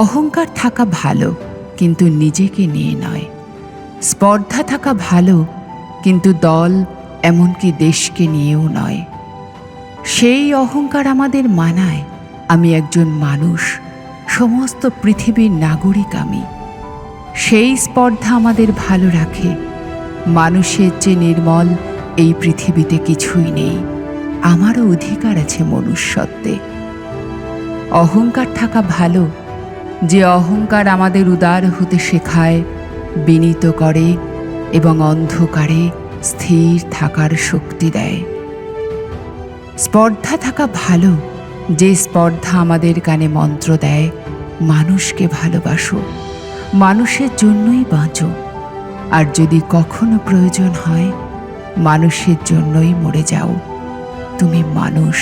অহংকার থাকা ভালো, কিন্তু নিজেকে নিয়ে নয়। স্পর্ধা থাকা ভালো, কিন্তু দল এমনকি দেশকে নিয়েও নয়। সেই অহংকার আমাদের মানায়, আমি একজন মানুষ, সমস্ত পৃথিবীর নাগরিক আমি। সেই স্পর্ধা আমাদের ভালো রাখে, মানুষের চেয়ে নির্মল এই পৃথিবীতে কিছুই নেই। আমারও অধিকার আছে মনুষ্যত্বে। অহংকার থাকা ভালো যে অহংকার আমাদের উদার হতে শেখায়, বিনীত করে এবং অন্ধকারে স্থির থাকার শক্তি দেয়। স্পর্ধা থাকা ভালো, যে স্পর্ধা আমাদের কানে মন্ত্র দেয়, মানুষকে ভালোবাসো, মানুষের জন্যই বাঁচো। আর যদি কখনো প্রয়োজন হয়, মানুষের জন্যই মরে যাও। তুমি মানুষ।